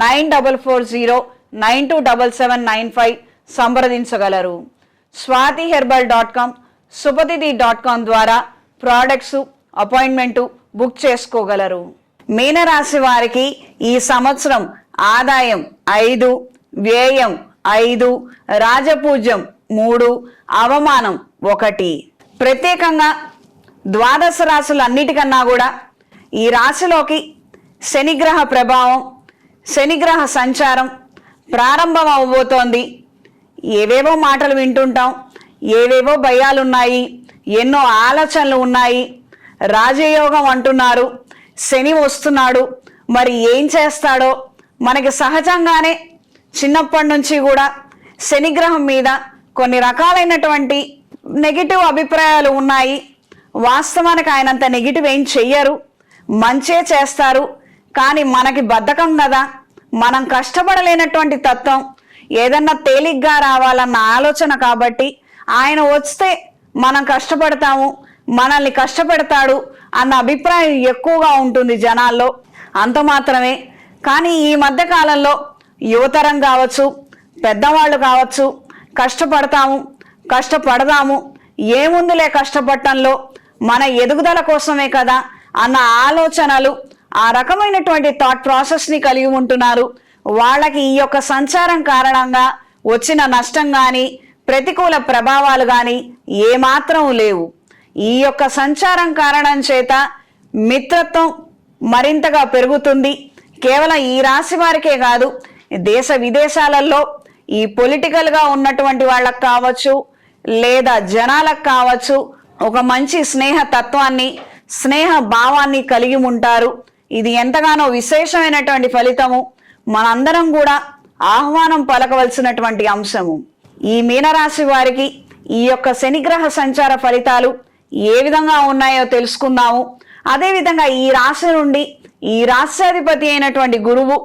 nine double four zero nine two double seven nine five సంప్రదించగలరు. Swathi herbal dot com సుపతిది dot com ద్వారా products appointment book చేసుకోగలరు. మీనరాశి వారికి ఈ సంవత్సరం ఆదాయం ఐదు వ్యయం ఐదు రాజపూజ్యం మూడు అవమానం ఒకటి. ప్రత్యేకంగా ద్వాదశ రాశులన్నిటికన్నా కూడా ఈ రాశిలోకి శనిగ్రహ ప్రభావం శనిగ్రహ సంచారం ప్రారంభం అవబోతోంది ఏవేవో మాటలు వింటుంటాం ఏవేవో భయాలున్నాయి ఎన్నో ఆలోచనలు ఉన్నాయి. రాజయోగం అంటున్నారు శని వస్తున్నాడు మరి ఏం చేస్తాడో? మనకి సహజంగానే చిన్నప్పటి నుంచి కూడా శనిగ్రహం మీద కొన్ని రకాలైనటువంటి నెగిటివ్ అభిప్రాయాలు ఉన్నాయి. వాస్తవానికి ఆయనంత నెగిటివ్ ఏం చెయ్యరు. మంచే చేస్తారు. కానీ మనకి బద్ధకం కదా. మనం కష్టపడలేనటువంటి తత్వం. ఏదన్నా తేలిగ్గా రావాలన్న ఆలోచన కాబట్టి ఆయన వస్తే మనం కష్టపడతాము మనల్ని కష్టపెడతాడు అన్న అభిప్రాయం ఎక్కువగా ఉంటుంది జనాల్లో. అంత మాత్రమే. కానీ ఈ మధ్య కాలంలో యువతరం కావచ్చు పెద్దవాళ్ళు కావచ్చు కష్టపడతాము కష్టపడదాము ఏముందిలే కష్టపడటంలో మన ఎదుగుదల కోసమే కదా అన్న ఆలోచనలు ఆ రకమైనటువంటి థాట్ ప్రాసెస్ని కలిగి ఉంటున్నారు. వాళ్ళకి ఈ యొక్క సంచారం కారణంగా వచ్చిన నష్టం కానీ ప్రతికూల ప్రభావాలు కానీ ఏమాత్రం లేవు. ఈ యొక్క సంచారం కారణం చేత మిత్రత్వం మరింతగా పెరుగుతుంది. కేవలం ఈ రాశి వారికే కాదు దేశ విదేశాలలో ఈ పొలిటికల్గా ఉన్నటువంటి వాళ్ళకు కావచ్చు లేదా జనాలకు కావచ్చు ఒక మంచి స్నేహ తత్వాన్ని స్నేహ భావాన్ని కలిగి ఉంటారు. ఇది ఎంతగానో విశేషమైనటువంటి ఫలితము. మనందరం కూడా ఆహ్వానం పలకవలసినటువంటి అంశము. ఈ మీనరాశి వారికి ఈ యొక్క శనిగ్రహ సంచార ఫలితాలు ఏ విధంగా ఉన్నాయో తెలుసుకుందాము. అదేవిధంగా ఈ రాశి నుండి ఈ రాశ్యాధిపతి అయినటువంటి గురువు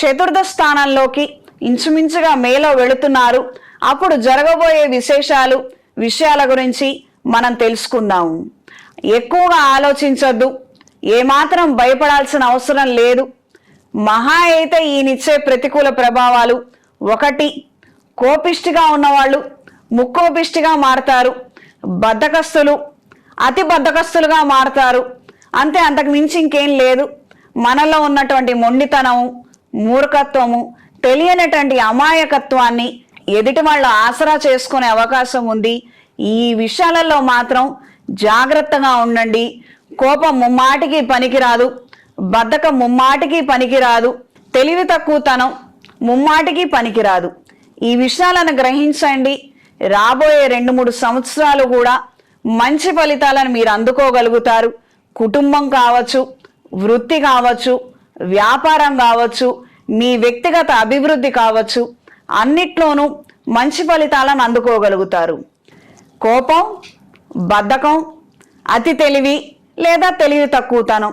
చతుర్థ స్థానంలోకి ఇంచుమించుగా మేలో వెళుతున్నారు. అప్పుడు జరగబోయే విశేషాలు విషయాల గురించి మనం తెలుసుకుందాము. ఎక్కువగా ఆలోచించొద్దు. ఏమాత్రం భయపడాల్సిన అవసరం లేదు. మహా అయితే ఈయనిచ్చే ప్రతికూల ప్రభావాలు ఒకటి. కోపిష్టిగా ఉన్నవాళ్ళు ముక్కోపిష్టిగా మారతారు. బద్ధకస్తులు అతి బద్ధకస్తులుగా మారతారు. అంతే అంతకు మించి ఇంకేం లేదు. మనలో ఉన్నటువంటి మొండితనము మూర్ఖత్వము తెలియనటువంటి అమాయకత్వాన్ని ఎదుటి వాళ్ళు ఆసరా చేసుకునే అవకాశం ఉంది. ఈ విషయాలలో మాత్రం జాగ్రత్తగా ఉండండి. కోపం ముమ్మాటికి పనికిరాదు బద్ధకం ముమ్మాటికి పనికిరాదు తెలివి తక్కువతనం ముమ్మాటికి పనికిరాదు. ఈ విషయాలను గ్రహించండి. రాబోయే రెండు మూడు సంవత్సరాలు కూడా మంచి ఫలితాలను మీరు అందుకోగలుగుతారు. కుటుంబం కావచ్చు వృత్తి కావచ్చు వ్యాపారం కావచ్చు మీ వ్యక్తిగత అభివృద్ధి కావచ్చు అన్నిట్లోనూ మంచి ఫలితాలను అందుకోగలుగుతారు. కోపం బద్ధకం అతి తెలివి లేదా తెలివి తక్కువతనం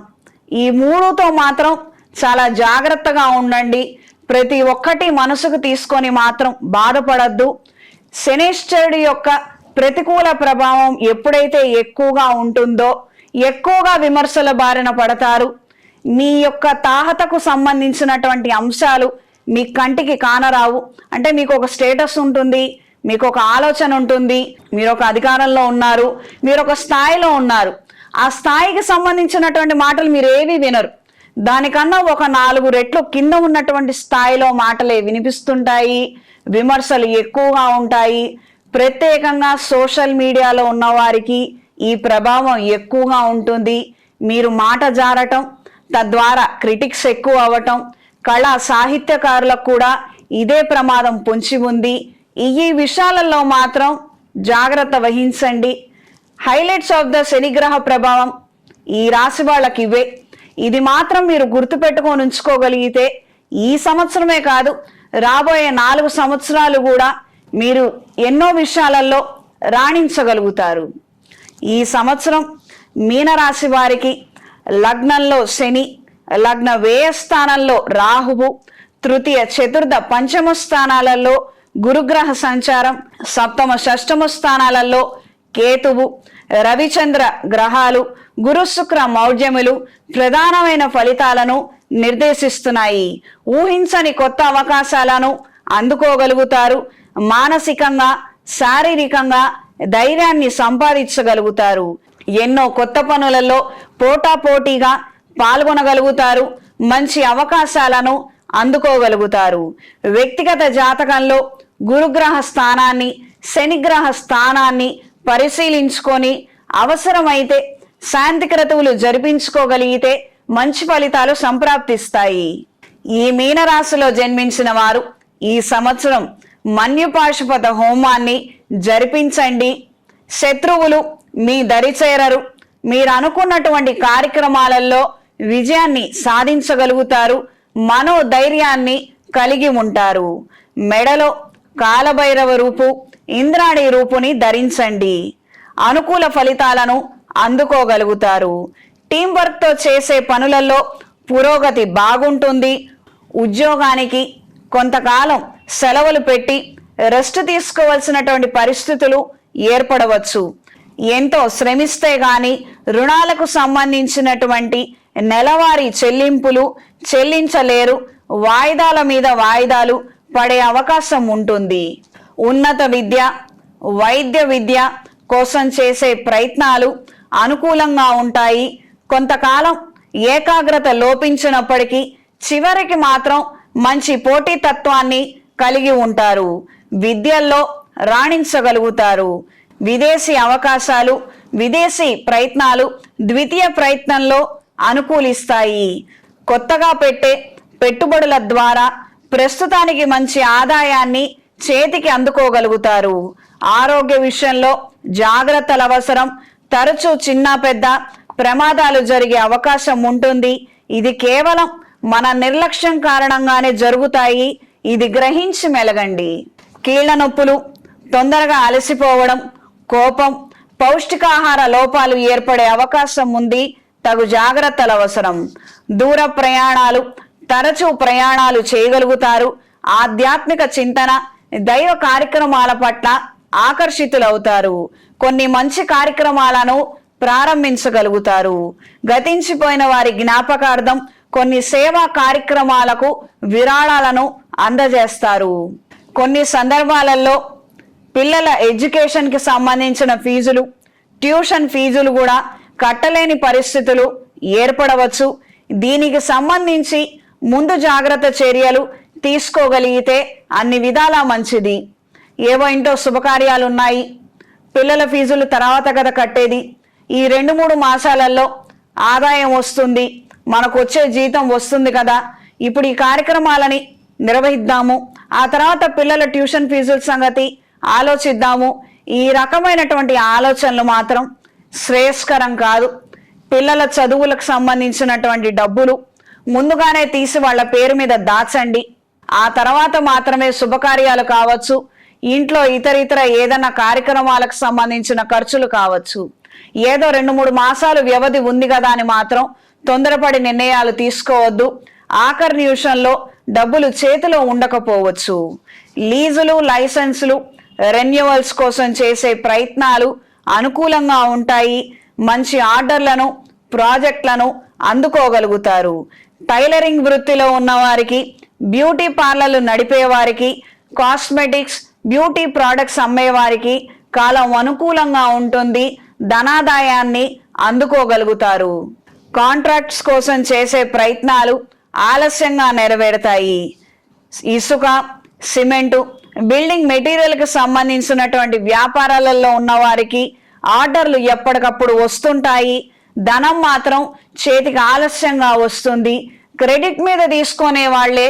ఈ మూడుతో మాత్రం చాలా జాగ్రత్తగా ఉండండి. ప్రతి ఒక్కటి మనసుకు తీసుకొని మాత్రం బాధపడద్దు. శనిశ్చరుడి యొక్క ప్రతికూల ప్రభావం ఎప్పుడైతే ఎక్కువగా ఉంటుందో ఎక్కువగా విమర్శల బారిన పడతారు. మీ యొక్క తాహతకు సంబంధించినటువంటి అంశాలు మీ కంటికి కానరావు. అంటే మీకు ఒక స్టేటస్ ఉంటుంది మీకు ఒక ఆలోచన ఉంటుంది మీరు ఒక అధికారంలో ఉన్నారు మీరు ఒక స్థాయిలో ఉన్నారు. ఆ స్థాయికి సంబంధించినటువంటి మాటలు మీరు ఏవి వినరు. దానికన్నా ఒక నాలుగు రెట్లు కింద ఉన్నటువంటి స్థాయిలో మాటలే వినిపిస్తుంటాయి విమర్శలు ఎక్కువగా ఉంటాయి. ప్రత్యేకంగా సోషల్ మీడియాలో ఉన్నవారికి ఈ ప్రభావం ఎక్కువగా ఉంటుంది. మీరు మాట జారటం తద్వారా క్రిటిక్స్ ఎక్కువ అవ్వటం కళా సాహిత్యకారులకు కూడా ఇదే ప్రమాదం పొంచి ఉంది. ఈ విషయాలలో మాత్రం జాగ్రత్త వహించండి. హైలైట్స్ ఆఫ్ ద శనిగ్రహ ప్రభావం ఈ రాశి వాళ్ళకి ఇవే. ఇది మాత్రం మీరు గుర్తుపెట్టుకొని ఉంచుకోగలిగితే ఈ సంవత్సరమే కాదు రాబోయే నాలుగు సంవత్సరాలు కూడా మీరు ఎన్నో విషయాలలో రాణించగలుగుతారు. ఈ సంవత్సరం మీనరాశి వారికి లగ్నంలో శని లగ్న వ్యయ స్థానంలో రాహువు తృతీయ చతుర్థ పంచమ స్థానాలలో గురుగ్రహ సంచారం సప్తమ షష్టమ స్థానాలలో కేతువు రవిచంద్ర గ్రహాలు గురు శుక్ర మౌఢ్యములు ప్రధానమైన ఫలితాలను నిర్దేశిస్తున్నాయి. ఊహించని కొత్త అవకాశాలను అందుకోగలుగుతారు మానసికంగా శారీరకంగా ధైర్యాన్ని సంపాదించగలుగుతారు. ఎన్నో కొత్త పనులలో పోటాపోటీగా పాల్గొనగలుగుతారు మంచి అవకాశాలను అందుకోగలుగుతారు. వ్యక్తిగత జాతకంలో గురుగ్రహ స్థానాన్ని శనిగ్రహ స్థానాన్ని పరిశీలించుకొని అవసరమైతే శాంతి క్రతువులు జరిపించుకోగలిగితే మంచి ఫలితాలు సంప్రాప్తిస్తాయి. ఈ మీనరాశిలో జన్మించిన వారు ఈ సంవత్సరం మన్యుపాశుపత హోమాన్ని జరిపించండి. శత్రువులు మీ దరిచేరరు మీరు అనుకున్నటువంటి కార్యక్రమాలలో విజయాన్ని సాధించగలుగుతారు. మనోధైర్యాన్ని కలిగి ఉంటారు. మెడలో కాలభైరవ రూపు ఇంద్రాణి రూపుని ధరించండి. అనుకూల ఫలితాలను అందుకోగలుగుతారు. టీం వర్క్తో చేసే పనులలో పురోగతి బాగుంటుంది. ఉద్యోగానికి కొంతకాలం సెలవులు పెట్టి రెస్ట్ తీసుకోవాల్సినటువంటి పరిస్థితులు ఏర్పడవచ్చు. ఎంతో శ్రమిస్తే గాని రుణాలకు సంబంధించినటువంటి నెలవారీ చెల్లింపులు చెల్లించలేరు. వాయిదాల మీద వాయిదాలు పడే అవకాశం ఉంటుంది. ఉన్నత విద్య వైద్య విద్య కోసం చేసే ప్రయత్నాలు అనుకూలంగా ఉంటాయి. కొంతకాలం ఏకాగ్రత లోపించినప్పటికీ చివరికి మాత్రం మంచి పోటీతత్వాన్ని కలిగి ఉంటారు. విద్యల్లో రాణించగలుగుతారు. విదేశీ అవకాశాలు విదేశీ ప్రయత్నాలు ద్వితీయ ప్రయత్నంలో అనుకూలిస్తాయి. కొత్తగా పెట్టే పెట్టుబడుల ద్వారా ప్రస్తుతానికి మంచి ఆదాయాన్ని చేతికి అందుకోగలుగుతారు. ఆరోగ్య విషయంలో జాగ్రత్తలు అవసరం. తరచూ చిన్న పెద్ద ప్రమాదాలు జరిగే అవకాశం ఉంటుంది. ఇది కేవలం మన నిర్లక్ష్యం కారణంగానే జరుగుతాయి. ఇది గ్రహించి మెలగండి. కీళ్ళ నొప్పులు తొందరగా అలసిపోవడం కోపం పౌష్టికాహార లోపాలు ఏర్పడే అవకాశం ఉంది. తగు జాగ్రత్తలు అవసరం. దూర ప్రయాణాలు తరచూ ప్రయాణాలు చేయగలుగుతారు. ఆధ్యాత్మిక చింతన దైవ కార్యక్రమాల పట్ల ఆకర్షితులవుతారు. కొన్ని మంచి కార్యక్రమాలను ప్రారంభించగలుగుతారు. గతించిపోయిన వారి జ్ఞాపకార్థం కొన్ని సేవా కార్యక్రమాలకు విరాళాలను అందజేస్తారు. కొన్ని సందర్భాలలో పిల్లల ఎడ్యుకేషన్కి సంబంధించిన ఫీజులు ట్యూషన్ ఫీజులు కూడా కట్టలేని పరిస్థితులు ఏర్పడవచ్చు. దీనికి సంబంధించి ముందు జాగ్రత్త చర్యలు తీసుకోగలిగితే అన్ని విధాలా మంచిది. ఏవో ఇంటో శుభకార్యాలు ఉన్నాయి పిల్లల ఫీజులు తర్వాత కదా కట్టేది. ఈ రెండు మూడు మాసాలలో ఆదాయం వస్తుంది. మనకు వచ్చే జీతం వస్తుంది కదా. ఇప్పుడు ఈ కార్యక్రమాలని నిర్వహిద్దాము. ఆ తర్వాత పిల్లల ట్యూషన్ ఫీజుల సంగతి ఆలోచిద్దాము. ఈ రకమైనటువంటి ఆలోచనలు మాత్రం శ్రేయస్కరం కాదు. పిల్లల చదువులకు సంబంధించినటువంటి డబ్బులు ముందుగానే తీసి వాళ్ళ పేరు మీద దాచండి. ఆ తర్వాత మాత్రమే శుభకార్యాలు కావచ్చు ఇంట్లో ఇతర ఇతర ఏదైనా కార్యక్రమాలకు సంబంధించిన ఖర్చులు కావచ్చు. ఏదో రెండు మూడు మాసాలు వ్యవధి ఉంది కదా అని మాత్రం తొందరపడి నిర్ణయాలు తీసుకోవద్దు. ఆఖరి నిమిషంలో డబ్బులు చేతిలో ఉండకపోవచ్చు. లీజులు లైసెన్సులు రెన్యువల్స్ కోసం చేసే ప్రయత్నాలు అనుకూలంగా ఉంటాయి. మంచి ఆర్డర్లను ప్రాజెక్టులను అందుకోగలుగుతారు. టైలరింగ్ వృత్తిలో ఉన్నవారికి బ్యూటీ పార్లర్లు నడిపే వారికి కాస్మెటిక్స్ బ్యూటీ ప్రోడక్ట్స్ అమ్మేవారికి కాలం అనుకూలంగా ఉంటుంది ధనాదాయాన్ని అందుకోగలుగుతారు. కాంట్రాక్ట్స్ కోసం చేసే ప్రయత్నాలు ఆలస్యంగా నెరవేరుతాయి. ఇసుక సిమెంటు బిల్డింగ్ మెటీరియల్కి సంబంధించినటువంటి వ్యాపారాలలో ఉన్నవారికి ఆర్డర్లు ఎప్పటికప్పుడు వస్తుంటాయి. ధనం మాత్రం చేతికి ఆలస్యంగా వస్తుంది. క్రెడిట్ మీద తీసుకునే వాళ్ళే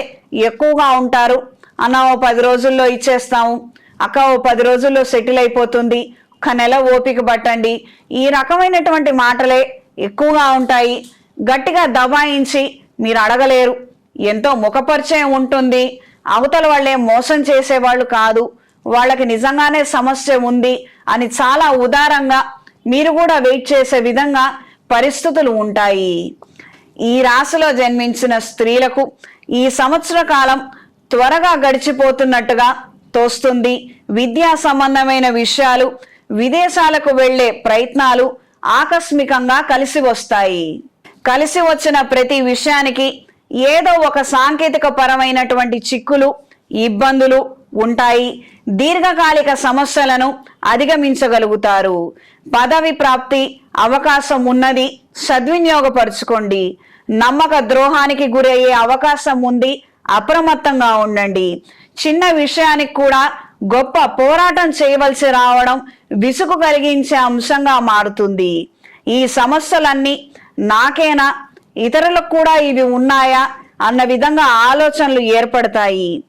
ఎక్కువగా ఉంటారు. అన్న ఓ పది రోజుల్లో ఇచ్చేస్తాము. అక్క ఓ పది రోజుల్లో సెటిల్ అయిపోతుంది. ఒక నెల ఓపిక పట్టండి. ఈ రకమైనటువంటి మాటలే ఎక్కువగా ఉంటాయి. గట్టిగా దబాయించి మీరు అడగలేరు. ఎంతో ముఖపరిచయం ఉంటుంది. అవతల వాళ్ళే మోసం చేసేవాళ్ళు కాదు. వాళ్ళకి నిజంగానే సమస్య ఉంది అని చాలా ఉదారంగా మీరు కూడా వెయిట్ చేసే విధంగా పరిస్థితులు ఉంటాయి. ఈ రాశిలో జన్మించిన స్త్రీలకు ఈ సంవత్సర కాలం త్వరగా గడిచిపోతున్నట్టుగా తోస్తుంది. విద్యా సంబంధమైన విషయాలు విదేశాలకు వెళ్ళే ప్రయత్నాలు ఆకస్మికంగా కలిసి వస్తాయి. కలిసి వచ్చిన ప్రతి విషయానికి ఏదో ఒక సాంకేతిక పరమైనటువంటి చిక్కులు ఇబ్బందులు ఉంటాయి. దీర్ఘకాలిక సమస్యలను అధిగమించగలుగుతారు. పదవి ప్రాప్తి అవకాశం ఉన్నది. సద్వినియోగపరుచుకోండి. నమ్మక ద్రోహానికి గురయ్యే అవకాశం ఉంది. అప్రమత్తంగా ఉండండి. చిన్న విషయానికి కూడా గొప్ప పోరాటం చేయవలసి రావడం విసుగు కలిగించే అంశంగా మారుతుంది. ఈ సమస్యలన్నీ నాకేనా? ఇతరులకు కూడా ఇవి ఉన్నాయా? అన్న విధంగా ఆలోచనలు ఏర్పడతాయి.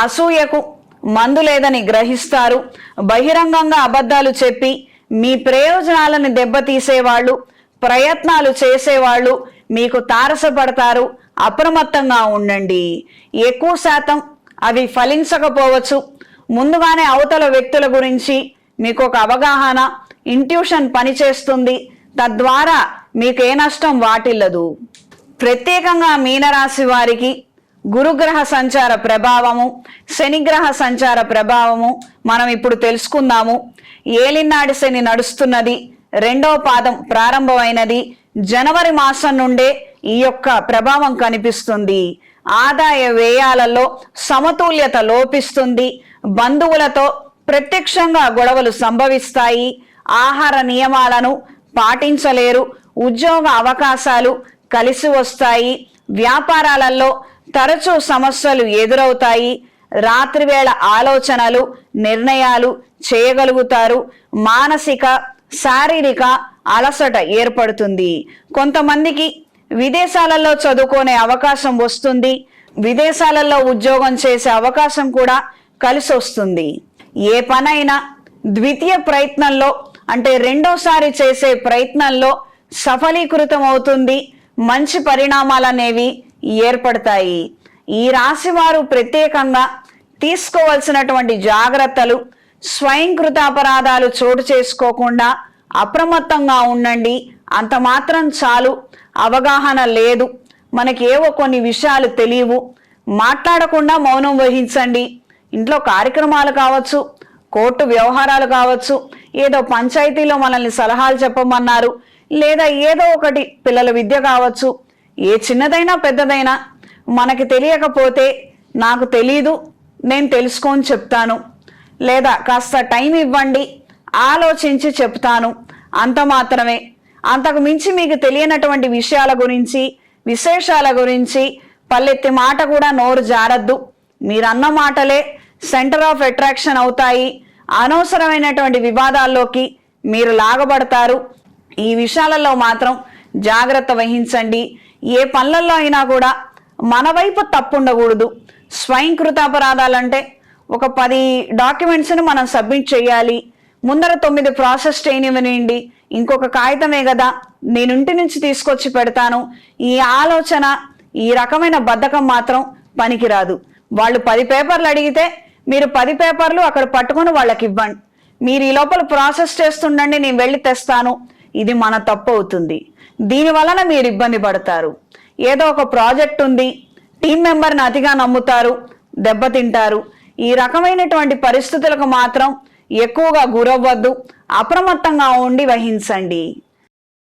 అసూయకు మందు లేదని గ్రహిస్తారు. బహిరంగంగా అబద్ధాలు చెప్పి మీ ప్రయోజనాలను దెబ్బతీసేవాళ్ళు ప్రయత్నాలు చేసేవాళ్ళు మీకు తారసపడతారు. అప్రమత్తంగా ఉండండి. ఎక్కువ శాతం అవి ఫలించకపోవచ్చు. ముందుగానే అవతల వ్యక్తుల గురించి మీకు ఒక అవగాహన ఇంట్యూషన్ పనిచేస్తుంది. తద్వారా మీకు ఏ నష్టం వాటిల్లదు. ప్రత్యేకంగా మీనరాశి వారికి గురుగ్రహ సంచార ప్రభావము శనిగ్రహ సంచార ప్రభావము మనం ఇప్పుడు తెలుసుకుందాము. ఏలినాడి శని నడుస్తున్నది రెండవ పాదం ప్రారంభమైనది. జనవరి మాసం నుండే ఈ యొక్క ప్రభావం కనిపిస్తుంది. ఆదాయ వ్యయాలలో సమతుల్యత లోపిస్తుంది. బంధువులతో ప్రత్యక్షంగా గొడవలు సంభవిస్తాయి. ఆహార నియమాలను పాటించలేరు. ఉద్యోగ అవకాశాలు కలిసి వస్తాయి. వ్యాపారాలలో తరచూ సమస్యలు ఎదురవుతాయి. రాత్రివేళ ఆలోచనలు నిర్ణయాలు చేయగలుగుతారు. మానసిక శారీరక అలసట ఏర్పడుతుంది. కొంతమందికి విదేశాలలో చదువుకునే అవకాశం వస్తుంది. విదేశాలలో ఉద్యోగం చేసే అవకాశం కూడా కలిసి వస్తుంది. ఏ పనైనా ద్వితీయ ప్రయత్నంలో అంటే రెండోసారి చేసే ప్రయత్నంలో సఫలీకృతం అవుతుంది మంచి పరిణామాలు అనేవి ఏర్పడతాయి. ఈ రాశి వారు ప్రత్యేకంగా తీసుకోవాల్సినటువంటి జాగ్రత్తలు స్వయంకృత అపరాధాలు చోటు చేసుకోకుండా అప్రమత్తంగా ఉండండి. అంత మాత్రం చాలు. అవగాహన లేదు. మనకి ఏవో కొన్ని విషయాలు తెలియవు. మాట్లాడకుండా మౌనం వహించండి. ఇంట్లో కార్యక్రమాలు కావచ్చు కోర్టు వ్యవహారాలు కావచ్చు ఏదో పంచాయతీలో మనల్ని సలహాలు చెప్పమన్నారు లేదా ఏదో ఒకటి పిల్లల విద్య కావచ్చు ఏ చిన్నదైనా పెద్దదైనా మనకి తెలియకపోతే నాకు తెలీదు నేను తెలుసుకొని చెప్తాను. లేదా కాస్త టైం ఇవ్వండి ఆలోచించి చెప్తాను. అంత మాత్రమే. అంతకు మించి మీకు తెలియనటువంటి విషయాల గురించి విశేషాల గురించి పల్లెత్తి మాట కూడా నోరు జారద్దు. మీరన్న మాటలే సెంటర్ ఆఫ్ అట్రాక్షన్ అవుతాయి. అనవసరమైనటువంటి వివాదాల్లోకి మీరు లాగబడతారు. ఈ విషయాలలో మాత్రం జాగ్రత్త వహించండి. ఏ పనులలో అయినా కూడా మన వైపు తప్పు ఉండకూడదు స్వయంకృత అపరాధాలంటే ఒక పది డాక్యుమెంట్స్ని మనం సబ్మిట్ చేయాలి. ముందర తొమ్మిది ప్రాసెస్ చేయనివ్వనివ్వండి ఇంకొక కాగితమే కదా నేను ఇంటి నుంచి తీసుకొచ్చి పెడతాను. ఈ ఆలోచన ఈ రకమైన బద్ధకం మాత్రం పనికిరాదు. వాళ్ళు పది పేపర్లు అడిగితే మీరు పది పేపర్లు అక్కడ పట్టుకొని వాళ్ళకి ఇవ్వండి. మీరు ఈ లోపల ప్రాసెస్ చేస్తుండండి నేను వెళ్ళి తెస్తాను. ఇది మన తప్పు అవుతుంది. దీని వలన మీరు ఇబ్బంది పడతారు. ఏదో ఒక ప్రాజెక్ట్ ఉంది టీం మెంబర్ని అతిగా నమ్ముతారు దెబ్బతింటారు. ఈ రకమైనటువంటి పరిస్థితులకు మాత్రం ఎక్కువగా గురవ్వద్దు అప్రమత్తంగా ఉండి వహించండి.